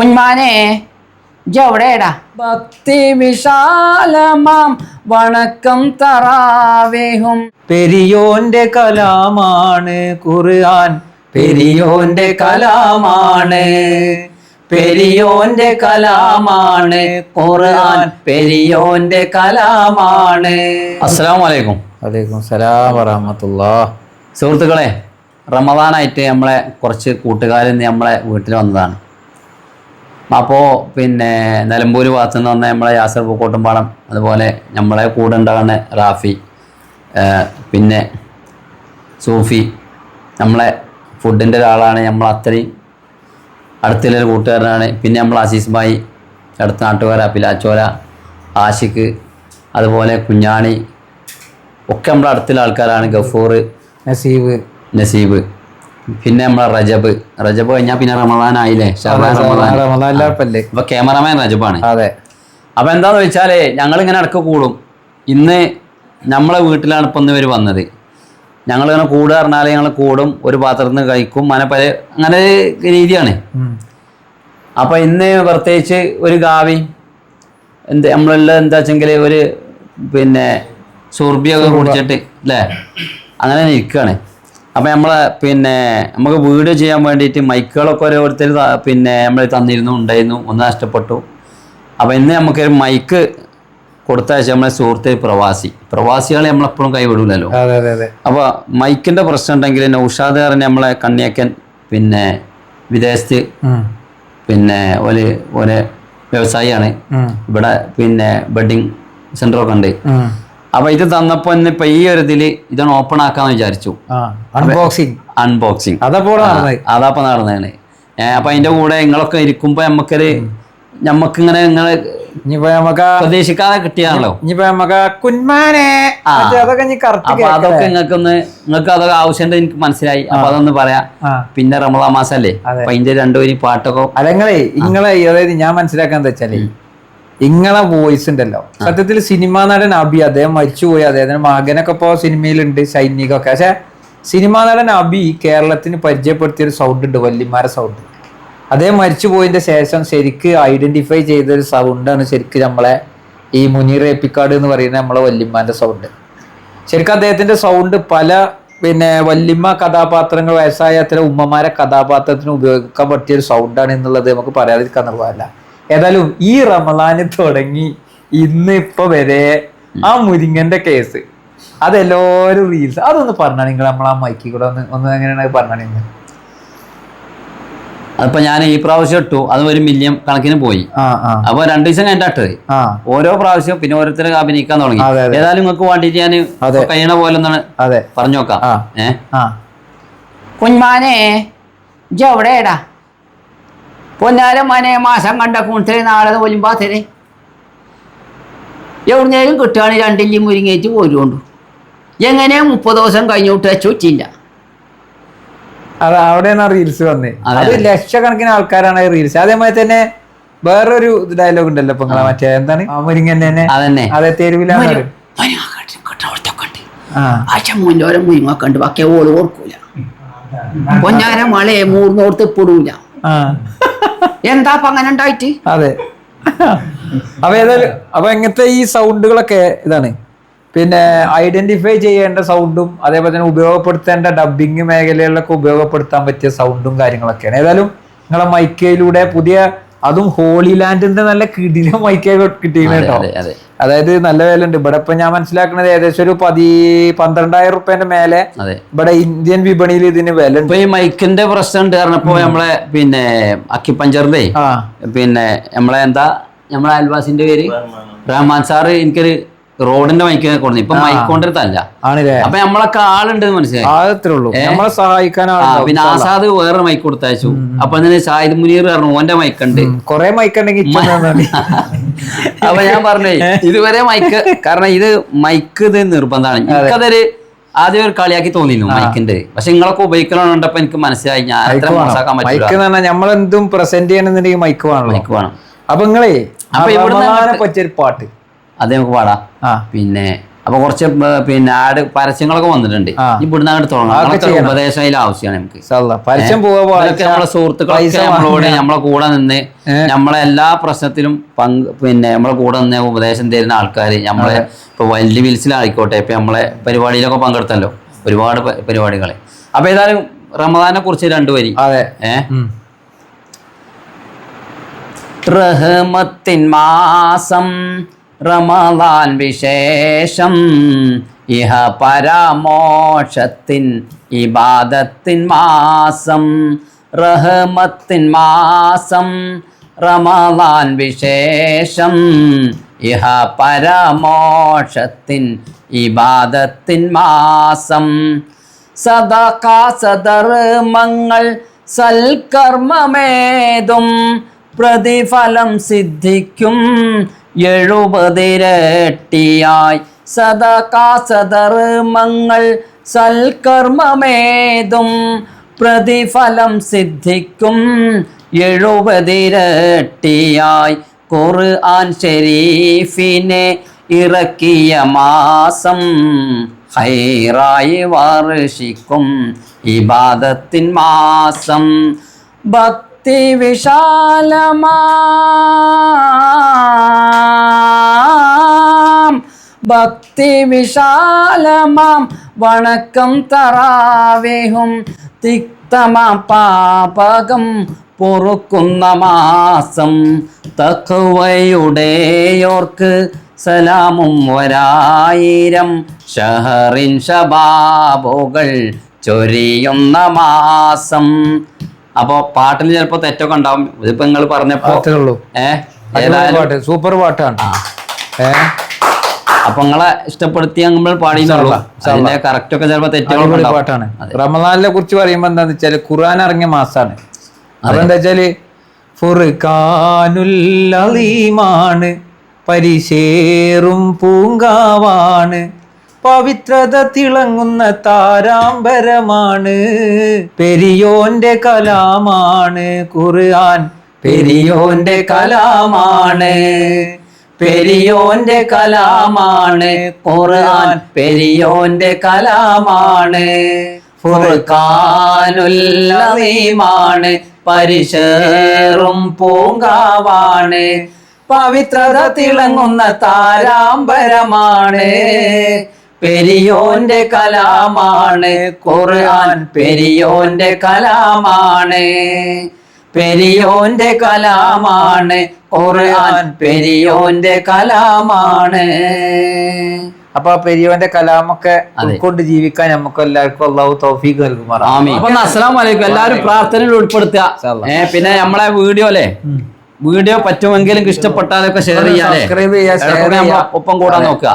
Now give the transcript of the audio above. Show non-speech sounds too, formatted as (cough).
കുഞ്ഞാനെ എവിടെയാടാ? ഭക്തി വിശാലമാം വണക്കം തറാവേഹും. പെരിയോന്റെ കലാമാണ് ഖുർആൻ. പെരിയോന്റെ കലാമാണ്. പെരിയോന്റെ കലാമാണ് ഖുർആൻ. പെരിയോന്റെ കലാമാണ്. അസ്സലാമു അലൈക്കും വലൈക്കും സലാം വറഹമത്തുള്ള. സുഹൃത്തുക്കളെ റമദാനായിട്ട് നമ്മളെ കുറച്ച് കൂട്ടുകാരിൽ നിന്ന് നമ്മളെ വീട്ടിൽ വന്നതാണ്. അപ്പോൾ പിന്നെ നിലമ്പൂർ ഭാഗത്തു നിന്ന് വന്ന നമ്മളെ യാസർ പൂക്കോട്ടുംപാടം അതുപോലെ നമ്മളെ കൂടെ ഉണ്ടാകുന്ന റാഫി പിന്നെ സൂഫി നമ്മളെ ഫുഡിന്റെ ഒരാളാണ് നമ്മൾ അത്രയും അടുത്തുള്ള കൂട്ടുകാരനാണ്. പിന്നെ നമ്മൾ അസീസ് ഭായി അടുത്ത നാട്ടുകാര പിലാച്ചോല ആഷിഖ് അതുപോലെ കുഞ്ഞാണി ഒക്കെ നമ്മുടെ അടുത്തുള്ള ആൾക്കാരാണ്. ഗഫൂർ നസീബ്. നസീബ്. പിന്നെ നമ്മളെ റജബ്. റജബ് കഴിഞ്ഞാ പിന്നെ റമദാൻ ആയില്ലേ? ഷഹബാൻ റമദാൻ. അപ്പൊ ക്യാമറമാൻ റജബാണ്. അതെ. അപ്പൊ എന്താന്ന് വെച്ചാൽ ഞങ്ങൾ ഇങ്ങനെ ഇടയ്ക്ക് കൂടും. ഇന്ന് നമ്മളെ വീട്ടിലാണ് ഇപ്പൊ ഇന്ന് ഇവർ വന്നത്. ഞങ്ങൾ ഇങ്ങനെ കൂടുക പറഞ്ഞാൽ ഞങ്ങൾ കൂടും ഒരു പാത്രത്തിൽ നിന്ന് കഴിക്കും. അങ്ങനെ പല അങ്ങനെ രീതിയാണ്. അപ്പൊ ഇന്ന് പ്രത്യേകിച്ച് ഒരു ഗാവി എന്ത് നമ്മളുള്ള എന്താ വെച്ചെങ്കിൽ ഒരു പിന്നെ സുർബിയൊക്കെ കുടിച്ചിട്ട് അല്ലേ? അങ്ങനെ ഇരിക്കുകയാണ് അപ്പൊ നമ്മളെ പിന്നെ നമുക്ക് വീഡിയോ ചെയ്യാൻ വേണ്ടിയിട്ട് മൈക്കുകളൊക്കെ ഓരോരുത്തർ പിന്നെ നമ്മൾ തന്നിരുന്നു ഉണ്ടായിരുന്നു ഒന്ന് നഷ്ടപ്പെട്ടു. അപ്പോൾ ഇന്ന് നമുക്കൊരു മൈക്ക് കൊടുത്തയച്ച നമ്മളെ സുഹൃത്ത് പ്രവാസി. പ്രവാസികളെ നമ്മളെപ്പോഴും കൈവിടൂലല്ലോ. അപ്പോൾ മൈക്കിന്റെ പ്രശ്നം ഉണ്ടെങ്കിൽ നൗഷാദ് പറഞ്ഞ നമ്മളെ കണ്ണിയക്കൻ പിന്നെ വിദേശത്ത് പിന്നെ ഒരു ഒരു വ്യവസായിയാണ്. ഇവിടെ പിന്നെ വെഡിങ് സെന്ററൊക്കെ ഉണ്ട്. ഉം. ഇത് ഇത് തന്നെ ഇപ്പൊ ഈ ഒരു ഇതിൽ ഇതാണ് ഓപ്പൺ ആക്കാന്ന് വിചാരിച്ചു. അൺബോക്സിങ് അൺബോക്സിങ് അതപ്പോ അതപ്പോൾ നടന്നതാണ് അപ്പൊ അതിന്റെ കൂടെ നിങ്ങളൊക്കെ ഇരിക്കുമ്പോ നമുക്കൊരു നമുക്കിങ്ങനെ ഇങ്ങനെ നിങ്ങൾ നമുക്ക് പ്രതീക്ഷിക്കാതെ കിട്ടിയാണല്ലോ. നമുക്ക്. അതൊക്കെ നിങ്ങൾക്കൊന്ന് അപ്പൊ നിങ്ങൾക്ക് അതൊക്കെ ആവശ്യമുണ്ട് എനിക്ക് മനസ്സിലായി. അപ്പൊ അതൊന്ന് പറയാം. പിന്നെ റമളാ മാസല്ലേ. അപ്പൊ അതിന്റെ രണ്ടുപേരും പാട്ടൊക്കെ അല്ലെങ്കിൽ ഇങ്ങളെ അതായത് ഞാൻ മനസ്സിലാക്കാൻ എന്താ വെച്ചാലേ ഇങ്ങളെ വോയിസ് ഉണ്ടല്ലോ. സത്യത്തിൽ സിനിമാ നടൻ അബി അദ്ദേഹം മരിച്ചുപോയി. അദ്ദേഹത്തിന് മകനൊക്കെ ഇപ്പോ സിനിമയിലുണ്ട് സൈനികൊക്കെ പക്ഷെ സിനിമാ നടൻ അബി കേരളത്തിന് പരിചയപ്പെടുത്തിയ ഒരു സൗണ്ട് ഉണ്ട് വല്ലിമാര സൗണ്ട് അദ്ദേഹം മരിച്ചുപോയതിന്റെ ശേഷം ശരിക്ക് ഐഡന്റിഫൈ ചെയ്ത ഒരു സൗണ്ടാണ് ശരിക്ക് നമ്മളെ ഈ മുനീർ എപ്പിക്കാട് എന്ന് പറയുന്ന നമ്മളെ വല്യമ്മാന്റെ സൗണ്ട് ശരിക്കും അദ്ദേഹത്തിന്റെ സൗണ്ട് പല പിന്നെ വല്യമ്മ കഥാപാത്രങ്ങൾ വയസ്സായ അത്ര ഉമ്മമാരെ കഥാപാത്രത്തിന് ഉപയോഗിക്കാൻ പറ്റിയ ഒരു സൗണ്ടാണ് എന്നുള്ളത് നമുക്ക് പറയാതിരിക്കാൻ നിർവാഹമല്ല ഏതായാലും ഈ റമലാന് തുടങ്ങി ഇന്ന് ഇപ്പൊ വരെ ആ മുരിങ്ങന്റെ കേസ് അതെല്ലാവരും റീൽസ് അതൊന്ന് പറഞ്ഞാൽ നിങ്ങൾ നമ്മൾ ആ മൈക്കി കൂടെ ഒന്ന് ഒന്ന് എങ്ങനെയാണ് പറഞ്ഞാൽ നിങ്ങൾ അതിപ്പോ ഞാൻ ഈ പ്രാവശ്യം ഇട്ടു. അത് ഒരു മില്യൺ കണക്കിന് പോയി. അപ്പൊ രണ്ടു ദിവസം കഴിഞ്ഞിട്ട് ഓരോ പ്രാവശ്യം പിന്നെ ഓരോരുത്തർ അഭിനയിക്കാൻ തുടങ്ങി. ഏതായാലും നിങ്ങൾക്ക് വേണ്ടിട്ട് ഞാൻ. കഴിയണ പോലെ ഒന്നാണ് പറഞ്ഞു നോക്കാം. ഏ? ആ. ഇജ്ജ് എവിടെയാടാ? പൊന്നാരം മനെ മാസം കണ്ട കൂട്ടര് നാളെ ഒലിമ്പാ തരേ. എവിടുന്നേലും കിട്ടുകയാണ് രണ്ടില്ലി മുരിങ്ങേറ്റ് പോരുകൊണ്ടു. എങ്ങനെ മുപ്പത് ദിവസം കഴിഞ്ഞോട്ട് വെച്ചില്ല. അത് അവിടെയാണ് റീൽസ് വന്നേ. അതെ. ലക്ഷക്കണക്കിന് ആൾക്കാരാണ് റീൽസ് അതേമാതിരി തന്നെ വേറൊരു ഡയലോഗ് ഉണ്ടല്ലോ ഇപ്പൊ മറ്റേ എന്താണ്? മുരിങ്ങ അതന്നെ. അതെ തെരുവിലാണ് ആഴ്ച മുന്നോരം മുരിങ്ങൊക്കെ ഉണ്ട് ബാക്കി ഓൾ ഓർക്കൂല. പൊന്നാരം മഴയെ മൂർന്നോർത്ത് ഇപ്പിടൂല. എന്താ അപ്പൊ അങ്ങനെ ഉണ്ടായിട്ട്? അതെ. അപ്പൊ ഏതായാലും അപ്പൊ എങ്ങനത്തെ ഈ സൗണ്ടുകളൊക്കെ ഇതാണ്? പിന്നെ ഐഡന്റിഫൈ ചെയ്യേണ്ട സൗണ്ടും അതേപോലെ തന്നെ ഉപയോഗപ്പെടുത്തേണ്ട ഡബിങ് മേഖലകളിലൊക്കെ ഉപയോഗപ്പെടുത്താൻ പറ്റിയ സൗണ്ടും കാര്യങ്ങളൊക്കെയാണ്. ഏതായാലും നിങ്ങളെ മൈക്കയിലൂടെ പുതിയ അതും ഹോളി ലാൻഡിന്റെ നല്ല കിടില മൈക്ക കിട്ടിയിരുന്നു കേട്ടോ. അതെ അതെ. അതായത് നല്ല വില ഉണ്ട് ഇവിടെ ഇപ്പൊ ഞാൻ മനസ്സിലാക്കുന്നത് ഏകദേശം ഒരു പതി പന്ത്രണ്ടായിരം റുപ്യന്റെ മേലെ അതെ. ഇവിടെ ഇന്ത്യൻ വിപണിയിൽ ഇതിന് വില ഉണ്ട് ഇപ്പൊ ഈ മൈക്കിന്റെ പ്രശ്നം ഉണ്ട് കാരണം ഇപ്പൊ നമ്മളെ പിന്നെ അക്കിപ്പഞ്ചറിന്റെ ആ. പിന്നെ നമ്മളെ എന്താ? നമ്മളെ അയൽവാസിന്റെ പേര്? റഹ്മാൻ സാറ് എനിക്കൊരു റോഡിന്റെ മൈക്ക് കൊടുത്തു ഇപ്പൊ മൈക്ക് കൊണ്ടിരുത്തല്ല അപ്പൊ നമ്മളൊക്കെ ആളുണ്ട് മനസ്സിലായി. നമ്മളെ സഹായിക്കാൻ. പിന്നെ ആസാദ് വേറെ മൈക്ക് കൊടുത്തയച്ചു. അപ്പൊ ഷാഹിദ് മുനീർ പറഞ്ഞു ഓന്റെ മൈക്ക് ഉണ്ട്. കൊറേ മൈക്ക് ഉണ്ടെങ്കിൽ (laughs) അപ്പൊ ഞാൻ പറഞ്ഞേ ഇതുവരെ മൈക്ക് കാരണം ഇത് മൈക്ക് ഇത് നിർബന്ധമാണ്. എനിക്കതൊരു ആദ്യം ഒരു കളിയാക്കി തോന്നിയിരുന്നു മൈക്കിന്റെ പക്ഷെ നിങ്ങളൊക്കെ ഉപയോഗിക്കണോണ്ടപ്പോ എനിക്ക് മനസ്സിലായി ഞാൻ അത്ര മോശമാക്കാൻ മൈക്ക് പറ്റില്ല നമ്മളെന്തും പ്രസന്റ് ചെയ്യണമെന്നുണ്ടെങ്കിൽ മൈക്ക് വേണം മൈക്ക് വേണം. അപ്പൊ നിങ്ങളെ അപ്പൊ ഇവിടെ പറ്റിയൊരു പാട്ട്. അത് നമുക്ക് പാടാം. പിന്നെ അപ്പൊ കുറച്ച് പിന്നെ ആട് പരസ്യങ്ങളൊക്കെ വന്നിട്ടുണ്ട്. ഇവിടുന്ന് അങ്ങോട്ട് തുടങ്ങാം. ഉപദേശം അതിൽ ആവശ്യമാണ് നമുക്ക്. പരസ്യം നമ്മളെ സുഹൃത്തുക്കളൊക്കെ നമ്മളോട് നമ്മളെ കൂടെ നിന്ന് നമ്മളെ എല്ലാ പ്രശ്നത്തിലും പങ്ക് പിന്നെ നമ്മളെ കൂടെ നിന്ന് ഉപദേശം തരുന്ന ആൾക്കാർ നമ്മളെ ഇപ്പൊ വലിയ വിൽസിലായിക്കോട്ടെ ഇപ്പൊ നമ്മളെ പരിപാടിയിലൊക്കെ പങ്കെടുത്തല്ലോ. ഒരുപാട് പരിപാടികൾ അപ്പൊ ഏതായാലും റമദാനെ കുറിച്ച് രണ്ടു വരി. അതെ. ഏഹ്. റഹ്മത്തിൻ മാസം റമദാൻ വിശേഷം. ഇഹ പരാമോഷത്തിൻ ഇബാദത്തിൻ മാസം റഹമത്തിൻ മാസം റമദാൻ വിശേഷം. ഇഹ പരമോഷത്തിൻ ഇബാദത്തിൻ മാസം സദാ സദർമ്മങ്ങൾ സൽക്കർമ്മമേതും പ്രതിഫലം സിദ്ധിക്കും. എഴുപതിരട്ടിയായി. സദകാസധർമ്മങ്ങൾ സൽക്കർമ്മമേതും പ്രതിഫലം സിദ്ധിക്കും. എഴുപതിരട്ടിയായി. ഖുർആൻ ഷെരീഫിനെ ഇറക്കിയ മാസം ഹൈറായി വർഷിക്കും. ഇബാദത്തിൻ മാസം ഭക്തി വിശാലമാം ഭക്തി വിശാലമാം വണക്കം തറാവേഹും. തിക്തമാം പാപകം പൊറുക്കുന്ന മാസം. തഖ്വയുടെയോർക്ക് സലാമും ഒരായിരം ഷഹറിൻ ഷബാബുകൾ ചൊരിയുന്ന മാസം. അപ്പോ പാട്ടിൽ ചിലപ്പോ തെറ്റൊക്കെ ഉണ്ടാവും. ഇതിപ്പോ നിങ്ങൾ പറഞ്ഞപ്പോ ഏഹ് സൂപ്പർ പാട്ടാണ്. അപ്പൊ നിങ്ങളെ ഇഷ്ടപ്പെടുത്തി നമ്മൾ. അതിന്റെ കറക്റ്റ് ഒക്കെ ചിലപ്പോ പാട്ടാണ്. റമദാനിനെ കുറിച്ച് പറയുമ്പോ എന്താന്ന് വെച്ചാൽ ഖുർആൻ ഇറങ്ങിയ മാസാണ്. അപ്പൊ എന്താ വെച്ചാൽ ഫുർഖാനുല്ലീമാണ് പരിശേറും പൂങ്കാവാണ്. പവിത്രത തിളങ്ങുന്ന താരാംബരമാണ്. പെരിയോന്റെ കലാമാണ് ഖുർആൻ. പെരിയോന്റെ കലാമാണ്. പെരിയോന്റെ കലാമാണ് ഖുർആൻ. പെരിയോന്റെ കലാമാണ് ഫുർഖാനുല്ലീമാണ് പരിശേറും പൂങ്കാവാണ്. പവിത്രത തിളങ്ങുന്ന താരാംബരമാണ്. പെരിയോന്റെ കലാമാണ് ഖുർആൻ. പെരിയോന്റെ കലാമാണ്. പെരിയോന്റെ കലാമാണ് ഖുർആൻ. പെരിയോന്റെ കലാമാണ്. അപ്പൊ പെരിയോന്റെ കലാമൊക്കെ ഉൾക്കൊണ്ട് ജീവിക്കാൻ നമുക്ക് എല്ലാവർക്കും അള്ളാഹു തൗഫീഖ് നൽകും അസ്സലാം വലൈക്കും എല്ലാവരും പ്രാർത്ഥനയിൽ ഉൾപ്പെടുത്തുക. പിന്നെ നമ്മളെ വീഡിയോ അല്ലേ? വീഡിയോ പറ്റുമെങ്കിലും ഇഷ്ടപ്പെട്ടാലൊക്കെ ഷെയർ ചെയ്യാം ഒപ്പം കൂടാൻ നോക്കുക.